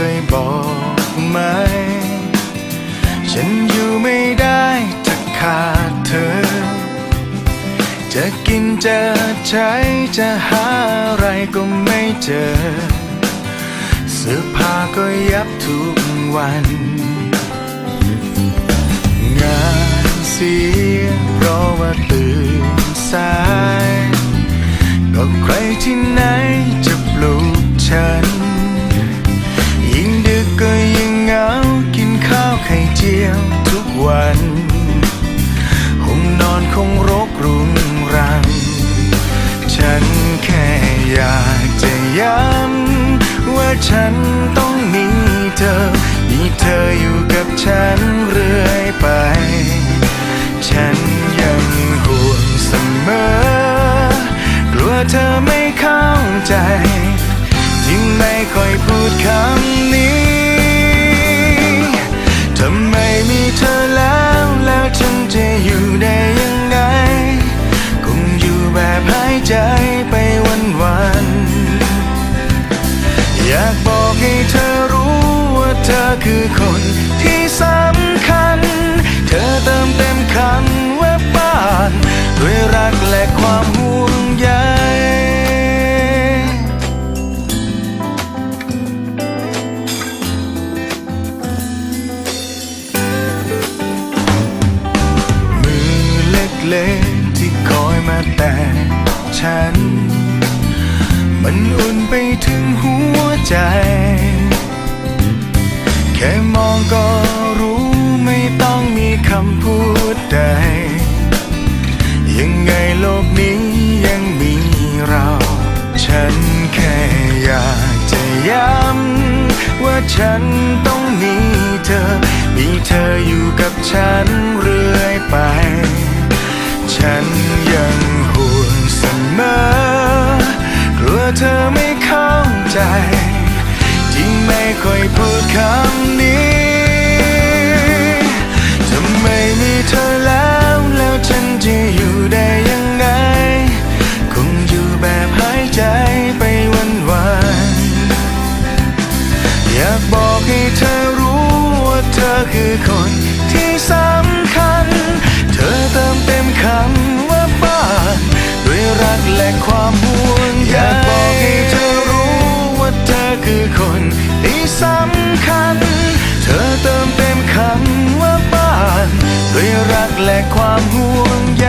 คยบอกไหม ฉันอยู่ไม่ได้ถ้าขาดเธอ จะกินจะใช้จะหาอะไรก็ไม่เจอ เสื้อผ้าก็ยับทุกวัน งานเสียเพราะว่าตื่นสายก็ใครที่ไหนจะปลุกฉัน วันห้องนอนคงรกรุงรัง ฉันแค่อยากจะย้ำว่าฉันต้องมีเธอ มีเธออยู่กับฉันเรื่อยไป ฉันยังห่วงเสมอกลัวเธอไม่เข้าใจที่งไม่ค่อยพูดคำ ให้เธอรู้ว่าเธอคือคนที่สำคัญ เธอเติมเต็มคำว่าบ้าน ด้วยรักและความห่วงใยมือเล็กๆที่คอยมาแต่ฉัน มันอุ่นไปถึงหัวใจ แค่มองก็รู้ไม่ต้องมีคำพูดใด ยังไงโลกนี้ยังมีเรา ฉันแค่อยากจะย้ำว่าฉันต้องมีเธอ มีเธออยู่กับฉัน ธอไม่เข้าใจที่ไม่ค่อยพูดคำนี้ทำไมมีเธอแล้วแล้วฉันจะอยู่ได้ยังไง คงอยู่แบบหายใจไปวันวันอยากบอกให้เธอรู้ว่าเธอคือคนที่สำคัญ เธอเติมเต็มคำว่าบ้านด้วยรักและความห่วง ความห่วงใย